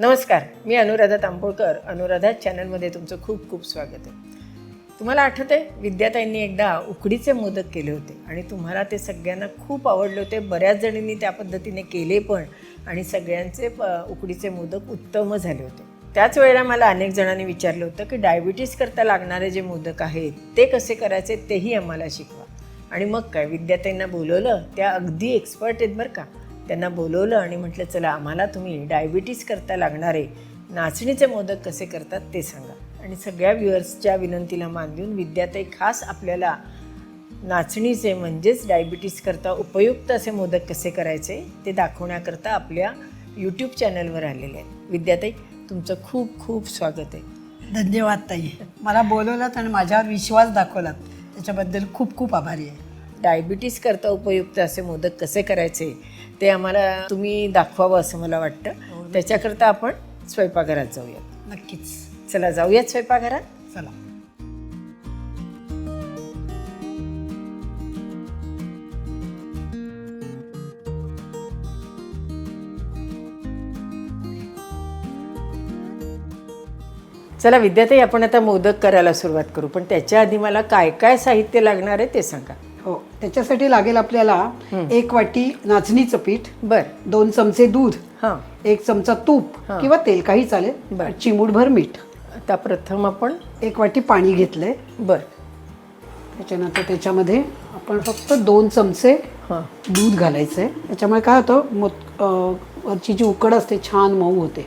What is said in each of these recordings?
नमस्कार मी अनुराधा तांबोळकर. अनुराधा चॅनलमध्ये तुमचं खूप खूप स्वागत आहे. तुम्हाला आठवतं आहे विद्याताईंनी एकदा उकडीचे मोदक केले होते आणि तुम्हाला ते सगळ्यांना खूप आवडले होते. बऱ्याच जणींनी त्या पद्धतीने केले पण आणि सगळ्यांचे प- उकडीचे मोदक उत्तम झाले होते. त्याच वेळेला मला अनेक जणांनी विचारलं होतं की डायबिटीस करता लागणारे जे मोदक आहेत ते कसे करायचे तेही आम्हाला शिकवा. आणि मग काय विद्याताईंना बोलवलं त्या अगदी एक्सपर्ट आहेत बरं का. त्यांना बोलवलं आणि म्हटलं चला आम्हाला तुम्ही डायबिटीस करता लागणारे नाचणीचे मोदक कसे करतात ते सांगा. आणि सगळ्या व्ह्युअर्सच्या विनंतीला मान देऊन विद्याताई खास आपल्याला नाचणीचे म्हणजेच डायबिटीस करता उपयुक्त असे मोदक कसे करायचे ते दाखवण्याकरता आपल्या यूट्यूब चॅनलवर आलेले आहेत. विद्याताई तुमचं खूप खूप स्वागत आहे. धन्यवाद ताई. मला बोलवलात आणि माझ्यावर विश्वास दाखवलात. त्याच्याबद्दल खूप खूप आभारी आहे. डायबिटीस करता उपयुक्त असे मोदक कसे करायचे ते आम्हाला तुम्ही दाखवावं असं मला वाटतं. त्याच्याकरता आपण स्वयंपाकघरात जाऊयात. नक्कीच. चला जाऊयात स्वयंपाकघरात? चला. चला विद्याताई आपण आता मोदक करायला सुरुवात करू. पण त्याच्या आधी मला काय काय साहित्य लागणार आहे ते सांगा. हो. त्याच्यासाठी लागेल आपल्याला एक वाटी नाचणीचं पीठ बर. दोन चमचे दूध हां. एक चमचा तूप किंवा तेल काही चालेल. बरं. चिमूटभर मीठ. आता प्रथम आपण एक वाटी पाणी घेतलंय. बर. त्याच्यानंतर त्याच्यामध्ये आपण फक्त दोन चमचे हां. दूध घालायचं आहे त्याच्यामुळे काय होतं अं, वरची जी उकड असते छान मऊ होते.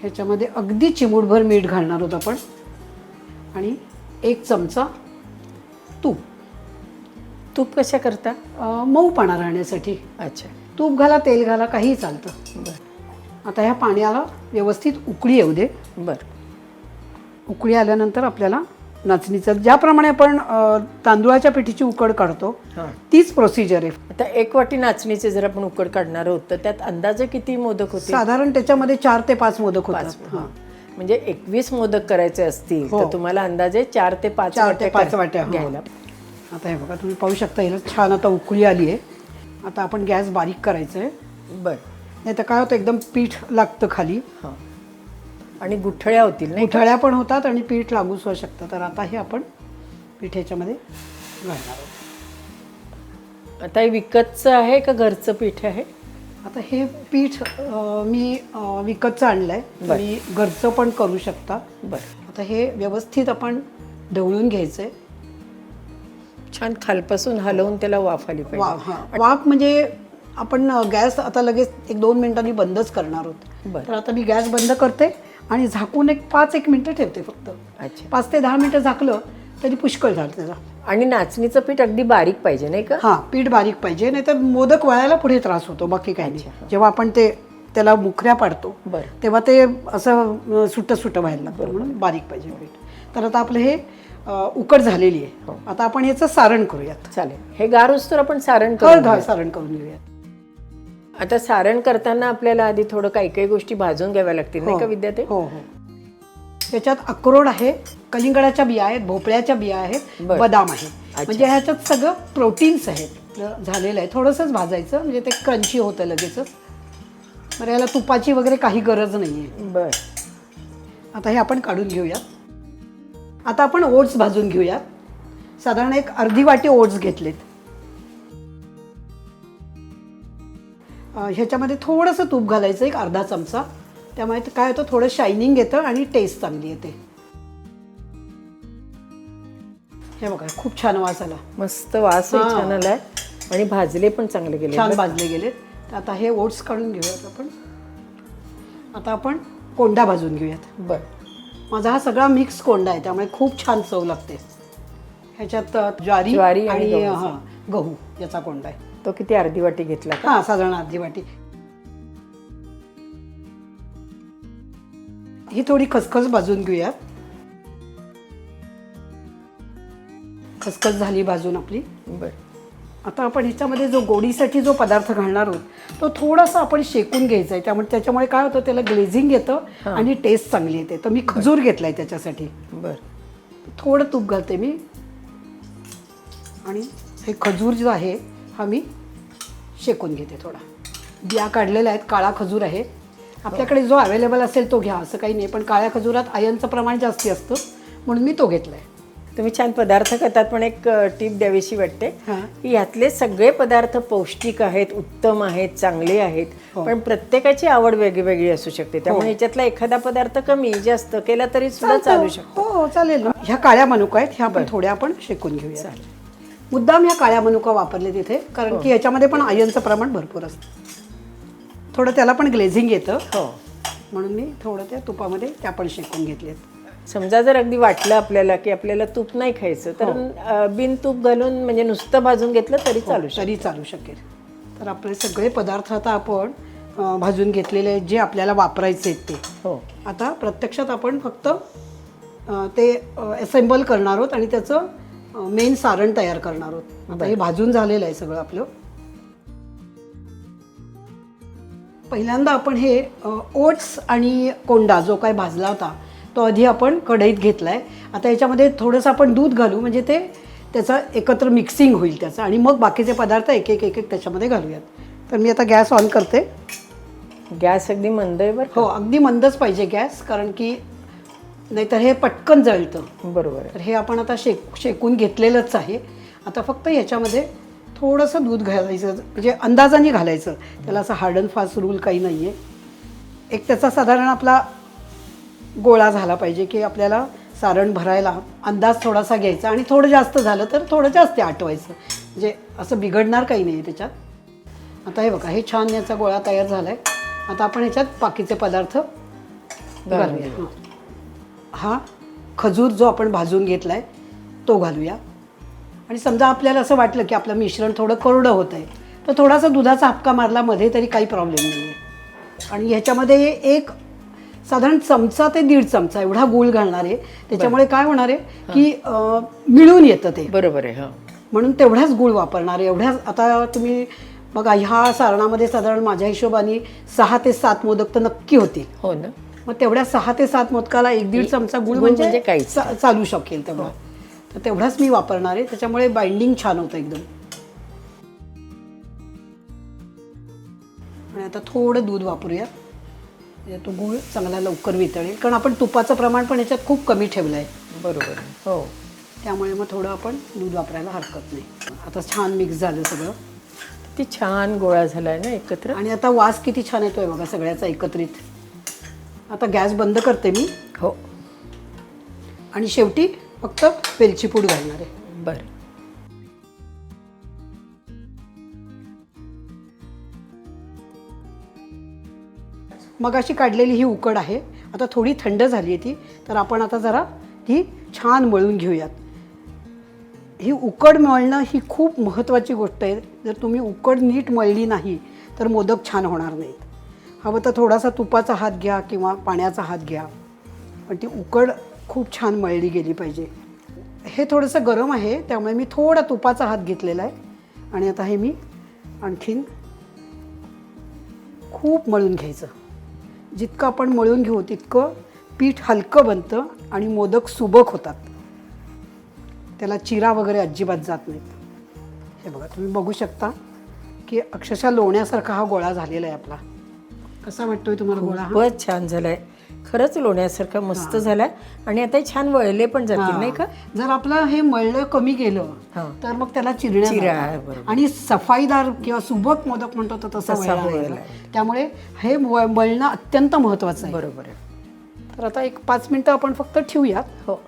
ह्याच्यामध्ये अगदी चिमूटभर मीठ घालणार आहोत आपण. आणि एक चमचा तूप. तूप कशा करता? मऊपणा राहण्यासाठी. अच्छा. तूप घाला तेल घाला काहीही चालतं. बर. आता ह्या पाण्याला व्यवस्थित उकळी येऊ दे. बर. उकळी आल्यानंतर आपल्याला नाचणीचं ज्याप्रमाणे आपण तांदुळाच्या पिठीची उकड काढतो तीच प्रोसिजर आहे. आता एक वाटी नाचणीचे जर आपण उकड काढणार आहोत तर त्यात अंदाजे किती मोदक होते साधारण त्याच्यामध्ये चार ते पाच मोदक होतात. म्हणजे एकवीस मोदक करायचे असतील हो. तर तुम्हाला अंदाजे चार ते पाच चार ते वाट्या पाच कर- वाट्या, हां. घ्यायला. आता हे बघा तुम्ही पाहू शकता हिला छान आता उकळी आली आहे. आता आपण गॅस बारीक करायचं आहे. बर. नाही तर काय होतं एकदम पीठ लागतं खाली. हां. आणि गुठळ्या होतील नाही का? उठळ्या पण होतात आणि पीठ लागू सुद्धा शकतं. तर आता हे आपण पीठ ह्याच्यामध्ये घालणार आहोत. आता हे विकतचं आहे का घरचं पीठ आहे? आता हे पीठ अं, मी अं, विकतचं आणलं आहे बरं. तुम्ही घरचं पण करू शकता. बर. आता हे व्यवस्थित आपण ढवळून घ्यायचं आहे छान खालपासून हलवून त्याला वाफ आली वाफ पाहिजे हां. वाफ म्हणजे आपण गॅस आता लगेच एक दोन मिनिटांनी बंदच करणार बरं. तर आता मी गॅस बंद करते आणि झाकून एक पाच एक मिनटं ठेवते फक्त. अच्छा. पाच ते दहा मिनटं झाकलं तरी पुष्कळ झालं त्याचा आणि नाचणीचं पीठ अगदी बारीक पाहिजे नाही का? हां पीठ बारीक पाहिजे नाहीतर मोदक वळायला पुढे त्रास होतो बाकी काही नाही. जेव्हा आपण ते त्याला मुखऱ्या पाडतो बरं. तेव्हा ते असं सुट्ट सुट्ट व्हायला लागतं म्हणून बारीक पाहिजे पीठ. तर आता आपलं हे अं, उकड झालेली हो. आहे आता आपण याचं सारण करूयात. चालेल. हे गारूस तर आपण सारण करू सारण करून घेऊयात. आता सारण करताना आपल्याला आधी थोडं काही काही गोष्टी भाजून घ्याव्या लागतील नाही का विद्यार्थी हो हो. त्याच्यात अक्रोड आहे कलिंगडाच्या बिया आहेत भोपळ्याच्या बिया आहेत बरं. बदाम आहे. म्हणजे ह्याच्यात सगळं प्रोटीन्स आहेत. झालेलं आहे. थोडंसंच भाजायचं म्हणजे ते क्रंची होतं लगेचच. बरं याला तुपाची वगैरे काही गरज नाही आहे बर. आता हे आपण काढून घेऊयात. आता आपण ओट्स भाजून घेऊयात. साधारण एक अर्धी वाटी ओट्स घेतलेत. अं, ह्याच्यामध्ये थोडंसं तूप घालायचं एक अर्धा चमचा. त्यामुळे काय होतं थोडं शायनिंग येतं आणि टेस्ट चांगली येते. हे बघा खूप छान वास आला. मस्त वास हां. छान आलाय. आणि भाजले पण चांगले गेले छान भाजले गेलेत. तर आता हे ओट्स काढून घेऊयात आपण. आता आपण कोंडा भाजून घेऊयात. बर. माझा हा सगळा मिक्स कोंडा आहे त्यामुळे खूप छान चव लागते. ह्याच्यात अ, ज्वारी ज्वारी आणि आणि गहूचा. हा गहू याचा कोंडा आहे. तो किती अर्धी वाटी घेतला का? हा साधारण अर्धी वाटी. ही थोडी खसखस भाजून घेऊयात. खसखस झाली भाजून आपली. बर. आता आपण ह्याच्यामध्ये जो गोडीसाठी जो पदार्थ घालणार आहोत तो थोडासा आपण शेकून घ्यायचा आहे. त्यामुळे त्याच्यामुळे काय होतं त्याला ग्लेझिंग येतं आणि टेस्ट चांगली येते. तर मी खजूर घेतलाय त्याच्यासाठी. बर. थोडं तूप घालते मी. आणि हे खजूर जो आहे हा मी शेकून घेते थोडा. बिया काढलेल्या आहेत काळा खजूर आहे. आपल्याकडे जो अवेलेबल असेल तो घ्या असं काही नाही. पण काळ्या खजुरात आयनचं प्रमाण जास्ती असतं म्हणून मी तो घेतला आहे तुम्ही छान पदार्थ करतात पण एक टीप द्यावीशी वाटते. हां. की यातले सगळे पदार्थ पौष्टिक आहेत उत्तम आहेत चांगले आहेत पण प्रत्येकाची आवड वेगळी असू शकते. त्यामुळे ह्याच्यातला एखादा पदार्थ कमी जास्त केला तरी सुद्धा चालू शकतो. हो चालेल. ना ह्या काळ्या मनुका आहेत ह्या आपण थोड्या आपण शेकून घेऊया मुद्दाम ह्या काळ्या मनुका वापरले तिथे कारण की याच्यामध्ये पण आयनचं प्रमाण भरपूर असतं. थोडं त्याला पण ग्लेझिंग येतं. हो. म्हणून मी थोडं त्या तुपामध्ये त्या पण शेकून घेतलेत. समजा जर अगदी वाटलं आपल्याला की आपल्याला तूप नाही खायचं तर अं, बिन तूप घालून म्हणजे नुसतं भाजून घेतलं तरी चालू शकतं. तरी चालू शकेल. तर आपले सगळे पदार्थ आता आपण अं, भाजून घेतलेले आहेत जे आपल्याला वापरायचे आहेत ते. हो. आता प्रत्यक्षात आपण फक्त अं, ते असेंबल करणार आहोत आणि त्याचं मेन सारण तयार करणार आहोत. आता हे भाजून झालेलं आहे सगळं आपलं. पहिल्यांदा आपण हे ओट्स आणि कोंडा जो काय भाजला होता तो आधी आपण कढईत घेतला आहे आता याच्यामध्ये थोडंसं आपण दूध घालू म्हणजे ते त्याचं एकत्र मिक्सिंग होईल त्याचं. आणि मग बाकीचे पदार्थ एक एक एक एक त्याच्यामध्ये घालूयात. तर मी आता गॅस ऑन करते. गॅस अगदी मंद आहे बरं हो अगदी मंदच पाहिजे गॅस कारण की नाहीतर हे पटकन जळतं. बरोबर तर हे आपण आता शेक शेकून घेतलेलंच आहे. आता फक्त याच्यामध्ये थोडंसं दूध घालायचं म्हणजे अंदाजाने घालायचं. त्याला असं हार्ड अँड फास्ट रूल काही नाही आहे एक त्याचा साधारण आपला गोळा झाला पाहिजे की आपल्याला सारण भरायला अंदाज थोडासा घ्यायचा आणि थोडं जास्त झालं तर थोडं जास्त आटवायचं. म्हणजे असं बिघडणार काही नाही त्याच्यात. आता हे बघा हे छान याचा गोळा तयार झाला आहे आता आपण ह्याच्यात बाकीचे पदार्थ घालूया. हां. हा. खजूर जो आपण भाजून घेतला आहे तो घालूया. आणि समजा आपल्याला असं वाटलं की आपलं मिश्रण थोडं कोरडं होत आहे तर थोडासा दुधाचा हपका मारला मध्ये तरी काही प्रॉब्लेम नाही आहे आणि ह्याच्यामध्ये एक साधारण चमचा ते दीड चमचा एवढा गूळ घालणार आहे. त्याच्यामुळे काय होणार आहे की मिळून येतं ते. बरोबर आहे हो. म्हणून तेवढाच गूळ वापरणार आहे. एवढ्याच आता तुम्ही बघा ह्या सारणामध्ये साधारण माझ्या हिशोबाने सहा ते सात मोदक तर नक्की होतील. हो ना. मग तेवढ्या सहा ते सात मोदकाला एक दीड चमचा गुळ म्हणजे म्हणजे चालू शकेल तेवढा तर तेवढाच मी वापरणार आहे. त्याच्यामुळे बाइंडिंग छान होतं एकदम. आणि आता थोडं दूध वापरूया. म्हणजे तो गूळ चांगला लवकर वितळेल. कारण आपण तुपाचं प्रमाण पण याच्यात खूप कमी ठेवलं आहे. बरोबर आहे. हो. त्यामुळे मग थोडं आपण दूध वापरायला हरकत नाही. आता छान मिक्स झालं सगळं. किती छान गोळा झालाय ना एकत्र. आणि आता वास किती छान येतोय बघा सगळ्याचा एकत्रित. आता गॅस बंद करते मी. हो. आणि शेवटी फक्त वेलची पूड घालणार आहे. बरं. मग अशी काढलेली ही उकड आहे. आता थोडी थंड झाली आहे ती. तर आपण आता जरा ती छान मळून घेऊयात. ही उकड मळणं ही खूप महत्त्वाची गोष्ट आहे. जर तुम्ही उकड नीट मळली नाही तर मोदक छान होणार नाहीत. हवं तर थोडासा तुपाचा हात घ्या किंवा पाण्याचा हात घ्या. पण ती उकड खूप छान मळली गेली पाहिजे. हे थोडंसं गरम आहे त्यामुळे मी थोडा तुपाचा हात घेतलेला आहे. आणि आता हे मी आणखीन खूप मळून घ्यायचं. जितकं आपण मळून घेऊ तितकं पीठ हलकं बनतं आणि मोदक सुबक होतात. त्याला चिरा वगैरे अजिबात जात नाहीत. हे बघा तुम्ही बघू शकता की अक्षरशः लोण्यासारखा हा गोळा झालेला आहे आपला. कसा वाटतोय तुम्हाला गोळा हा? खूपच छान झालाय. खरंच लोण्यासारखं मस्त झालाय. आणि आता हे छान वळले पण जातील नाही का? जर आपलं हे मळलं कमी गेलं हा. तर मग त्याला चिरण्या. आणि सफाईदार किंवा सुबक मोदक म्हणतो तर तसा. त्यामुळे हे मळणं अत्यंत महत्वाचं आहे. बरोबर आहे. तर आता एक पाच मिनिटं आपण फक्त ठेवूयात. हो.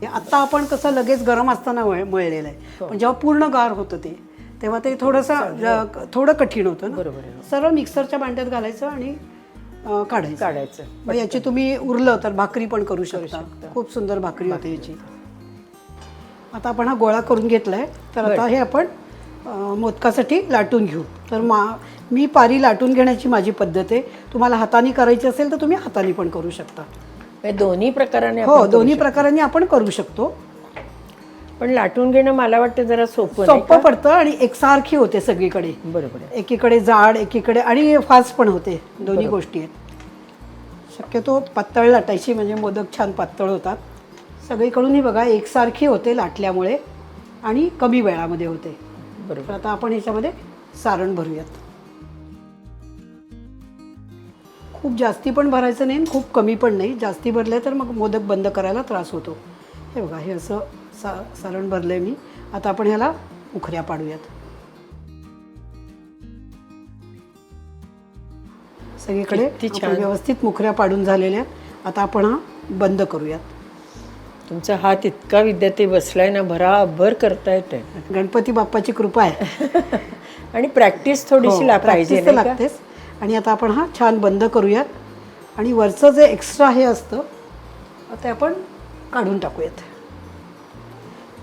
हे आता आपण कसं लगेच गरम असताना मळ- मळलेलं आहे. पण जेव्हा पूर्ण गार होतं ते तेव्हा ते थोडंसं थोडं कठीण होतं ना. बरोबर आहे सर्व मिक्सरच्या भांड्यात घालायचं आणि काढायचं. काढायचं. मग याची तुम्ही उरलं तर भाकरी पण करू शकता. खूप सुंदर भाकरी होते याची. आता आपण हा गोळा करून घेतलाय. तर आता हे आपण मोदकासाठी लाटून घेऊ. तर मा मी पारी लाटून घेण्याची माझी पद्धत आहे. तुम्हाला हाताने करायची असेल तर तुम्ही हाताने पण करू शकता. दोन्ही प्रकाराने हो दोन्ही प्रकारांनी आपण करू शकतो. पण लाटून घेणं मला वाटतं जरा सोपं नाही सोपं पडतं आणि एकसारखी होते सगळीकडे. बरोबर आहे. एकीकडे जाड एकीकडे आणि फास्ट पण होते. दोन्ही गोष्टी आहेत. शक्यतो पातळ लाटायची म्हणजे मोदक छान पातळ होतात. सगळीकडून ही बघा एकसारखी होते लाटल्यामुळे आणि कमी वेळामध्ये होते. बरोबर. तर आता आपण ह्याच्यामध्ये सारण भरूयात. खूप जास्ती पण भरायचं नाही आणि खूप कमी पण नाही. जास्ती भरले तर मग मोदक बंद करायला त्रास होतो. हे बघा हे असं सा सारण भरलं आहे मी. आता आपण ह्याला उखऱ्या पाडूयात. सगळीकडे. व्यवस्थित मुखऱ्या पाडून झालेल्या. आता आपण हा बंद करूयात. तुमचा हात इतका विद्यार्थी बसलाय ना भराभर करता येते गणपती बाप्पाची कृपा आहे. आणि प्रॅक्टिस थोडीशी हो, पाहिजे? लागतेच. आणि आता आपण हा छान बंद करूयात. आणि वरचं जे एक्स्ट्रा हे असतं ते आपण काढून टाकूयात.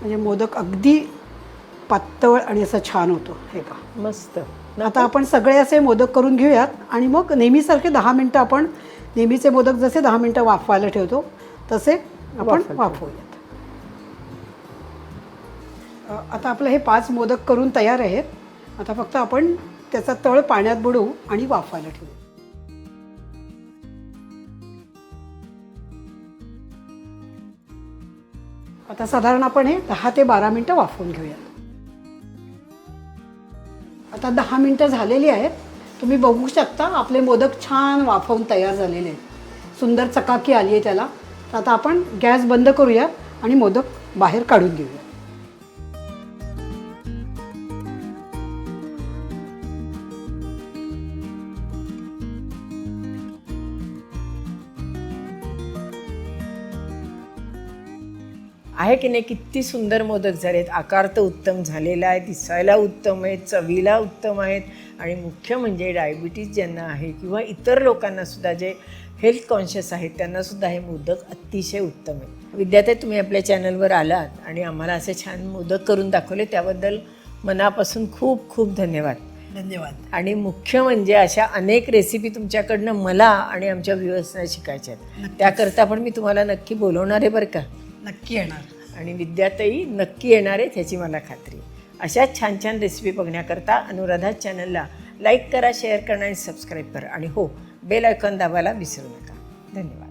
म्हणजे मोदक अगदी पातळ आणि असं छान होतो हे पहा. मस्त. आता आपण सगळे असे मोदक करून घेऊयात आणि मग नेहमीसारखे दहा मिनटं आपण नेहमीचे मोदक जसे दहा मिनटं वाफवायला ठेवतो तसे आपण वाफवूयात. आता आपलं हे पाच मोदक करून तयार आहेत. आता फक्त आपण त्याचा तळ पाण्यात बुडवू आणि वाफवायला ठेवू. आता साधारण आपण हे दहा ते बारा मिनटं वाफवून घेऊयात आता दहा मिनटं झालेली आहेत. तुम्ही बघू शकता आपले मोदक छान वाफवून तयार झालेले आहेत. सुंदर चकाकी आली आहे त्याला. तर आता आपण गॅस बंद करूया आणि मोदक बाहेर काढून घेऊया. आहे की नाही? किती सुंदर मोदक झालेत आकार तर उत्तम झालेला आहे. दिसायला उत्तम आहेत चवीला उत्तम आहेत. आणि मुख्य म्हणजे डायबिटीज ज्यांना आहे किंवा इतर लोकांना सुद्धा जे हेल्थ कॉन्शियस आहेत त्यांना सुद्धा हे मोदक अतिशय उत्तम आहे विद्यार्थी तुम्ही आपल्या चॅनलवर आलात आणि आम्हाला असे छान मोदक करून दाखवले त्याबद्दल मनापासून खूप खूप धन्यवाद. धन्यवाद. आणि मुख्य म्हणजे अशा अनेक रेसिपी तुमच्याकडनं मला आणि आमच्या व्ह्युअर्सना शिकायच्या आहेत. त्याकरता पण मी तुम्हाला नक्की बोलवणार आहे बरं का? नक्की येणार. आणि विद्यातही नक्की येणार आहेत ह्याची मला खात्री. आहे. अशाच छान छान रेसिपी बघण्याकरता अनुराधा चॅनलला लाईक करा शेअर करा आणि सबस्क्राईब करा. आणि हो बेल आयकॉन दाबायला विसरू नका. धन्यवाद.